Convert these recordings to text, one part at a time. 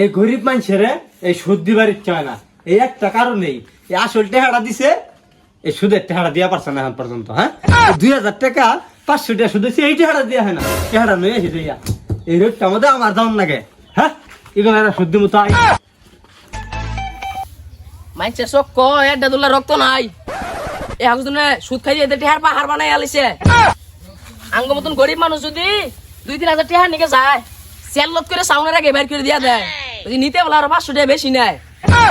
এই গরিব মানুষের এই সুদ দিবার ইচ্ছা হয় না। এই একটা কারণেই এই আসল টেহারা দিছে, এই সুদের টেহারা দিয়া পারছে না এখন পর্যন্ত হ্যাঁ? দুই হাজার টাকা, পাঁচশো টাকা সুদ এই টেহারা দিয়া হয় না। টেহারা নয় এসে দিয়া এই রোগটার মধ্যে আমার দাম লাগে হ্যাঁ? এগুলো সুদ্দি মতো আই মাইছে চোখ ক একটা দুলা রক্ত নাই। এ হাগুজনে সুদ খাই দিয়ে টেহার পাহাড় বানাই আলিছে। আঙ্গ মতন গরিব মানুষ যদি দুই, তিন হাজার টেহার নিকে যায়, সেল সেলত করে সাউনের আগে বের করে দিয়া দেয়। নিতে বলে আরও পাঁচশো টাকা বেশি নেয়।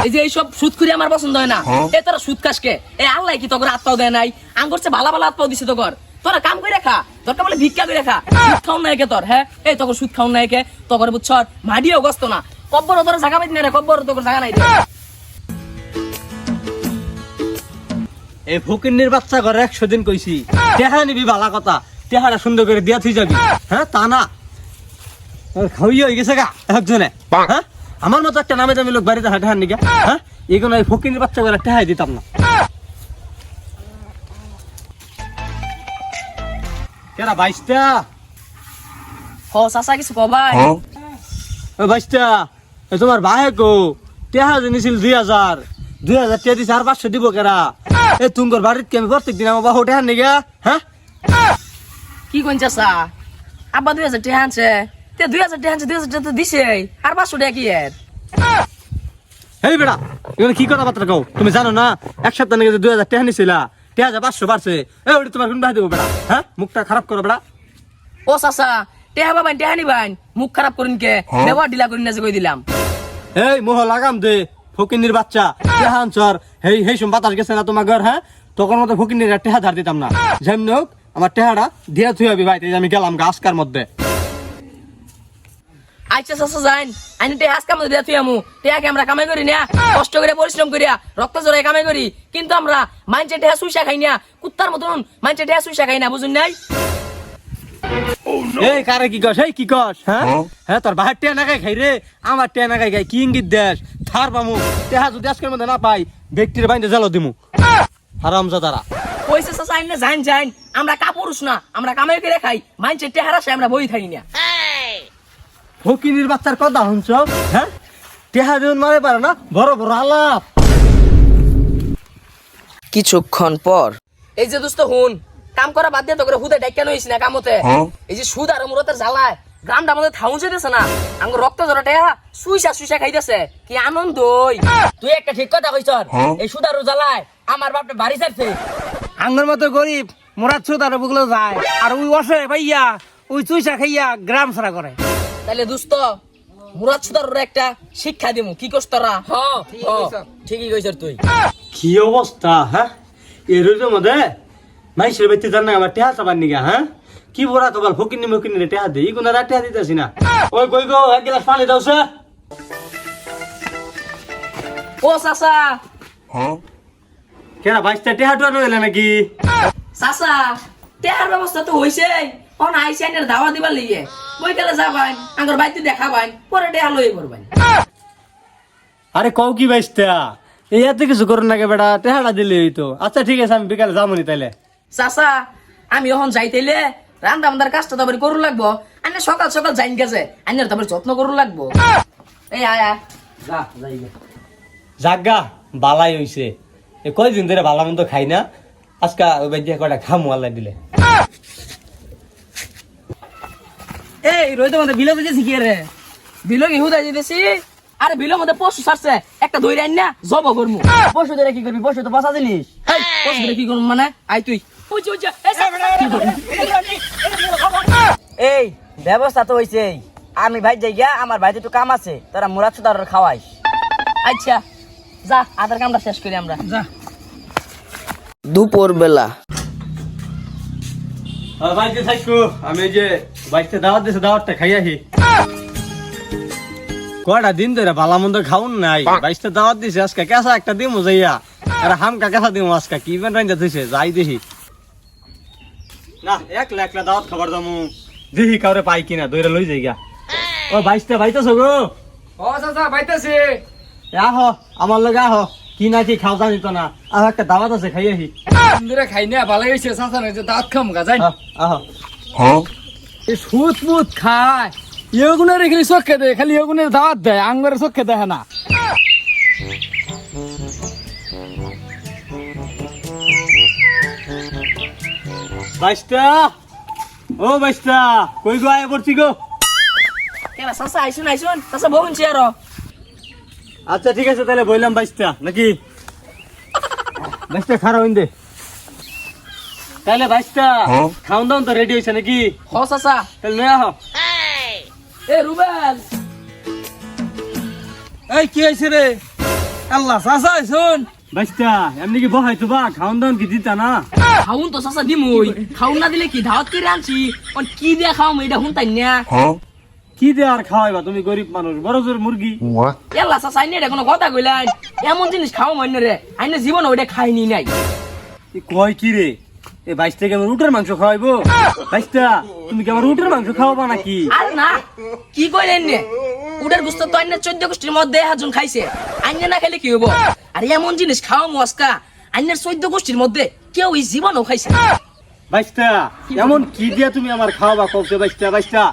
এই যে এইসব সুদ খুঁড়ি আমার পছন্দ হয় না। এ তোরা সুদ কাশকে এ আল্লাহ কি তোর আত্মাও দেয় নাই? আঙ্গর চেয়ে ভালো ভালো আত্মাও দিছে তোর তোরা কাম করে খা। দরকার বলে ভিক্ষা করে খা। সুদ খাও না একে তোর হ্যাঁ? এই তোর সুদ খাও না একে তোর বুঝছ? মাডিও গস্ত না। কব্বর তোর জায়গা পাইতি না কব্বর তোর জায়গা নাই। এই ফকিন্নির বাচ্চা ঘরে একশো দিন কইছি টেহা নিবি বালা কথা টেহারা সুন্দর করে দিয়া থুই যাবি। হ্যাঁ তা না। খাওয়ি হয়ে গেছে গা একজনে। হ্যাঁ? আমার মতো একটা নামে দামি লোক বাড়িতে হাঁটে হান নিগা হ্যাঁ? এগুলো এই ফকিন্নির বাচ্চা ঘরে টেহাই দিতাম না। কেরা বাইশটা? হ চাচা কিছু কবাই বাইশটা তোমার ভাই কো? টেহা যে দুই হাজার। দুই হাজার টেহা দিছে আর পাঁচশো দিব কেরা? এ তুঙ্গর বাড়িতে কি আমি প্রত্যেক দিন আমার বাহু টেহার নিগা হ্যাঁ? কি কোন চাচা? আব্বা দুই হাজার আনছে। তে দুই হাজার টাকা দুই হাজার টাকা দিছে আর পাঁচশো টাকা কি এর? এই বেড়া এগুলো কি কথাবার্তা কও? তুমি জানো না এক সপ্তাহ নাকি দুই হাজার টেহা নিছিলা টেহা হাজার পাঁচশো বাড়ছে। এই ওটা তোমার কোন দেবো বেড়া? হ্যাঁ? মুখটা খারাপ করো বেড়া। ও চাচা টেহা বাবাই টেহা নিবাইন মুখ খারাপ করিন কে? ব্যবহার ডিলা করিন না যে কই দিলাম। এই মোহ লাগাম দে ফকিনির বাচ্চা। টেহা আনছর হেই হেই সম বাতাস গেছে না তোমার ঘর হ্যাঁ? তখন মতো ফকিনির টেহা ধার দিতাম না। যেমনি হোক আমার টেহাটা দিয়া থুই হবি ভাই আমি গেলাম গাছকার মধ্যে। আচ্ছা চাচা যাইন। আইনি আমু। টেহাকে আমরা কামাই করি না। কষ্ট করে পরিশ্রম করিয়া রক্ত জোরে কামাই করি। কিন্তু আমরা মাইনচে টেহা সুইসা খাই না। কুত্তার মতন মাইনচে টেহা সুইসা খাই না বুঝুন নাই? এই কারে কি কস? এই কি কস? হ্যাঁ? হ্যাঁ তোর বাহার টেয়া নাগাই খাই রে। আমার টেয়া নাগাই খাই। কি ইঙ্গিত দেশ থার পামু। টেহা যদি আজকের মধ্যে না পাই ব্যক্তির বাইন্দে জালো দিমু। হারাম তারা চাচা আইনে যাইন যাইন। আমরা কাপুরুষ না। আমরা কামাই করে খাই। মাইনচে টেহার আসে আমরা বই থাকি না। ফকিনির বাচ্চার কথা শুনছ? হ্যাঁ? টেহা দিন মারে পারে না বড় বড় আলাপ। কিছুক্ষণ পর। এই যে দোস্ত হুন কাম করা বাদ দিয়ে তো করে হুদে ডাক্কা নইস না কামতে। এই যে সুদ আর মুরতের জ্বালায় গ্রামটা আমাদের থাউন যেতেছে না। আঙ্গ রক্ত জড়াটে সুইসা সুইসা খাইতেছে। কি আনন্দ তুই একটা ঠিক কথা কইছ এই সুদ আর জ্বালায় আমার বাপটা বাড়ি ছাড়ছে। আঙ্গর মতো গরিব মোরাদ সুতার বুকলো যায়। আর ওই অসে ভাইয়া ওই চুইসা খাইয়া গ্রাম ছাড়া করে। তাহলে দোস্ত মুরাদ সুদার একটা শিক্ষা দিমু। কি কষ্ট তোরা? হ ঠিকই কইছ। তুই। কি অবস্থা হ্যাঁ? এর মধ্যে মাইসের ব্যক্তি জান না আমার টেহা চাবার নিগা হ্যাঁ? কি বড়া কবাল ফকিনি মকিনি রে টেহা দে ই কোন টেহা দিতেছি না। ওই কই গো এক গ্লাস পানি দাও সে ও চাচা। কেনা বাইশটা টেহা টুয়া নইলে নাকি? চাচা টেহার ব্যবস্থা তো হইছে অন আইসি আইনের দাওয়া দিবার লিগে বই গেলে যাবাই আঙ্গর বাইতে দেখাবাই পরে টেহা লই করবাই আরে কও কি বাইশটা এই এত কিছু করুন নাকি বেটা? টেহাটা দিলে তো আচ্ছা ঠিক আছে আমি বিকালে যাবনি তাইলে। চাচা আমি এখন যাইতেলে রান্না কাজটা তারপরে করু লাগবো। আইনে সকাল সকাল যাইন গেছে আইনের তারপরে যত্ন করু লাগবো। এই আয় আয়। যা যাই জাগা বালাই হইছে। এ কয়দিন ধরে ভালো মন্দ খাই না? আজকা ওই কয়টা খামু আল্লাহ দিলে। এই রই তো মধ্যে বিলো বুঝেছি কি রে। বিলো কি আরে বিলো মধ্যে পশু ছাড়ছে। একটা দই আইন না জব করমু। পশু ধরে কি করবি? পশু তো বাঁচা জিনিস। পশু ধরে কি করমু মানে? আই তুই। যে, যে, এই ব্যবস্থা তো হইছে আমি ভাই যাই গিয়া আমার ভাইতে একটু কাম আছে। তারা মুরাদ সুতার খাওয়াইস। আচ্ছা যা আধার কামটা শেষ করি আমরা। যা। দুপুর বেলা বাইতে থাকো। আমি যে বাইতে দাওয়াত দিছে দাওয়াতটা খাই আহি। কয়টা দিন ধরে ভালো মন্দ খাউন নাই। বাইশটা দাওয়াত দিছে আজকে কেসা একটা দিমু যাইয়া। আর হামকা কেসা দিমু আজকে কি ইভেন্ট রাইন্দা থইছে? যাই দেখি। না একলা একলা দাওয়াত খাবার দামু দেখি কাউরে পাই কিনা দইরা লই যাই গা ও বাইশটা বাইতেছ গো? ও চাচা ভাইতেছি এ আহ আমার লগে আহ কি না কি খাও জানি তো না। আহ একটা দাওয়াত আছে খাই আহি। খাই না ভালো হইছে চাচা দাঁত খাম গা যাই। আহ, এই সুদ মুদ খায়। ইয়গুনের খালি চোখে দেয় খালি ইয়গুনের দাওয়াত দেয় আঙ্গরে চোখে দেয় না। বাইশটা ও বাইশটা কই গো আয় পড়ছি গো? কেন চাচা আইসুন আইসুন চাচা বহুন চেয়ার আচ্ছা ঠিক আছে তাহলে বললাম বাইশটা নাকি? বাইশটা খারাপ হইন দে। তাহলে বাইশটা। খাওন দাওন তো রেডি হয়েছে নাকি? হ চাচা। তাহলে নয়া হ এ রুবেল। এই কি হয়েছে রে? আল্লাহ চাচা শোন। এমনি কি বহাই তো বা খাওন দাওন কি দিতা না? খাউন তো চাচা দিমুই। খাউন না দিলে কি ধাওয়াত করে আনছি? অন কি দিয়ে খাওয়াম এটা হুন তাই না কি দে আর খাওয়াইবা? তুমি গরিব মানুষ বড় জোর মুরগি। এলা চাচা আইনে এটা কোনো কথা কইলেন এমন জিনিস খাও মান্য রে। আইনে জীবন ওইটা খাইনি নাই। কয় কি রে? এ বাইশটা কি আমার উটের মাংস খাওয়াইবো। বাইশটা তুমি কি আমার উটের মাংস খাওয়াবা নাকি? আর না কি কইলেন নে? উডের গুস্ত তো আইনে চোদ্দ গোষ্ঠীর মধ্যে হাজন খাইছে। আইনে না খাইলে কি আর এমন জিনিস খাওয়া মস্কা আইনের চোদ্দ গোষ্ঠীর মধ্যে কেউ এই জীবনও খাইছে বাইশটা এমন কি দিয়া তুমি আমার খাওয়াবা কওছে বাইশটা বাইশটা?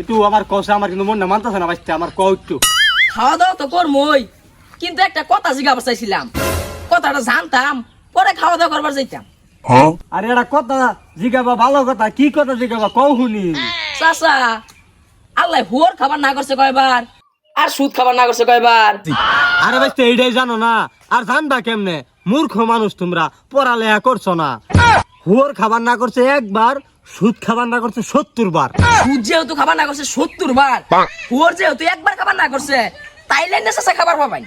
একটু আমার কষা আমার কিন্তু মন না মানতেছে না বাইশটা আমার কও একটু। খাওয়া দাওয়া তো করমই কিন্তু একটা কথা জিজ্ঞাসা চাইছিলাম কথাটা জানতাম পরে খাওয়া দাওয়া করবার যাইতাম। আরে এটা কথা জিগাবা ভালো কথা কি কথা জিগাবা কও শুনি। চাচা আল্লাহ হুয়ার খাবার না করছে কয়বার? আর সুদ খাবার না করছে কয়বার? আরে বাইশটা এইটাই জানো না? আর জানবা কেমনে? মূর্খ মানুষ তোমরা পড়ালেখা করছ না। হুয়োর খাবার না করছে একবার সুদ খাবার না করছে সত্তর বার সুদ যেহেতু খাবার না করছে সত্তর বার হুয়ার যেহেতু একবার খাবার না করছে তাইলে না চাচা খাবার পাবাই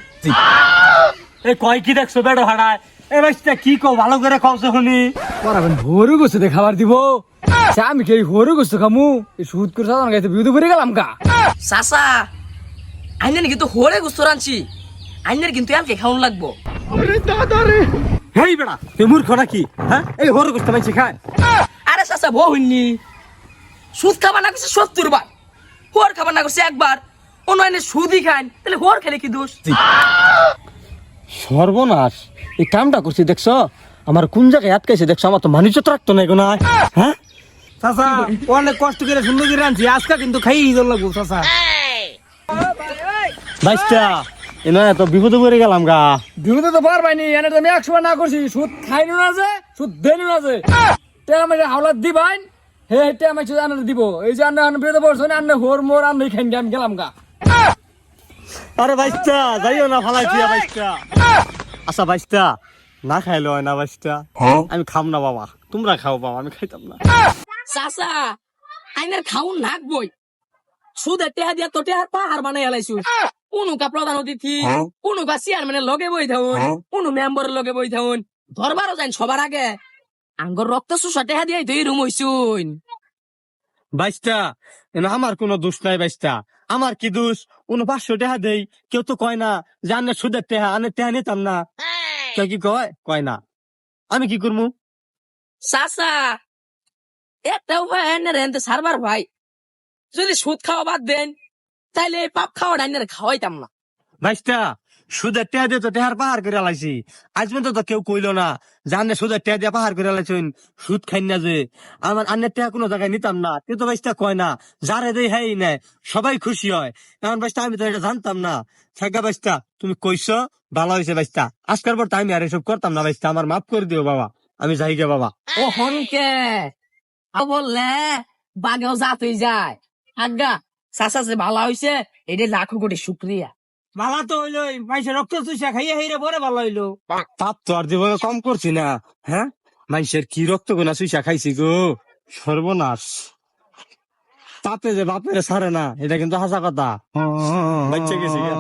এ কয় কি দেখছ বেড়ো হাড়ায় এ কি কও ভালো করে কওছে শুনি। পরাবেন ভোরে গোস্ত দিয়ে খাবার দিব। সে আমি কে ভোরে গোস্ত খামু? এই সুদ করে সাধারণ গাইতে বিউতে ভরে গেলাম কা চাচা আইনের কিন্তু হরে গুস্ত রানছি আইনের কিন্তু লাগবো। হেই বেড়া তুই মূর্খ নাকি? হ্যাঁ? এই হরে গোস্ত মাইছি খায় আরে চাচা বহুননি সুদ খাবার না করছে সত্তর বার। হোর খাবার না করছে একবার। অন্য আইনে সুদই খান তাহলে হোর খেলে কি দোষ? সর্বনাশ। এই কামটা করছি দেখছ? আমার কোন জায়গায় আটকাইছে দেখছ? আমার তো মানুষ তো রাখতো না এগুলো হ্যাঁ? চাচা অনেক কষ্ট করে সুন্দর করে আনছি আজকে কিন্তু খাই ইদর লাগবো চাচা। বাইশটা এ নয় তো বিপদে পড়ে গেলাম গা। তো এনে একশো না করছি সুদ খাইনু না যে সুদ দেনু না যে। তে হাওলাত দিবাইন হে হেটে আমি দিব। এই যে আন্না পড়ছো না আন্না হোর মোর আন্না খাইন আমি গেলাম গা। আরে বাইশটা যাইও না ফালাই দিয়া বাইশটা। আচ্ছা বাইশটা না খাইলে হয় না বাইশটা আমি খাম না বাবা। তোমরা খাও বাবা আমি খাইতাম না। চাচা আইনের খাউন নাকবই। সুদে টেহা দিয়া তো টেহার পাহাড় বানাই উনুকা প্রধান অতিথি উনুকা চেয়ারম্যানের লগে বই থাকুন উনু মেম্বারের লগে বই থাকুন ধরবারও যাইন সবার আগে। আঙ্গর রক্ত সুসা টেহা দিয়ে তুই রুম হইছুন। এনে আমার কোনো দোষ নাই বাইশটা আমার কি দোষ? কোনো পাঁচশো টাকা দেই। কেউ তো কয় না যে আনে সুদের টেহা আনে টেহা নিতাম না। কেউ কি কয়? কয় না। আমি কি করব চাচা একটা উপায় এনে রেন্তে সারবার ভাই। যদি সুদ খাওয়া বাদ দেন তাইলে এই পাপ খাওয়া ডাইনের খাওয়াইতাম না। বাইশটা সুদের টেহা দিয়ে তো টেহার পাহাড় করে লাইছি। আজ তো কেউ কইলো না, যে আনে সুদের টেহা দিয়ে পাহাড় করে লাইছেন, সুদ খাই না যে। আমার আন্নের টেহা কোনো জায়গায় নিতাম না তুই তো বাইশটা কয় না, যারে দেই হ্যাঁ নেয় সবাই খুশি হয়। এখন বাইশটা আমি তো এটা জানতাম না। থাকা বাইশটা, তুমি কইছো, ভালো হয়েছে বাইশটা। আজকের পর তো আমি আর এসব করতাম না বাইশটা, আমার মাফ করে দিও বাবা। আমি যাই গে বাবা। ও হনকে বললে বাগেও জাত হয়ে যায় আজ্ঞা, চাচা যে ভালো হয়েছে এটা লাখো কোটি শুক্রিয়া। ভালো তো হইল মাইসে রক্ত চুষা খাইয়ে হেরে পরে ভালো হইল। তাপ তো আর জীবনে কম করছি না হ্যাঁ? কি রক্ত গোনা খাইছি গো? সর্বনাশ। তাতে যে বাপের সারে না এটা কিন্তু হাসা কথা। বাচ্চা গেছি গা।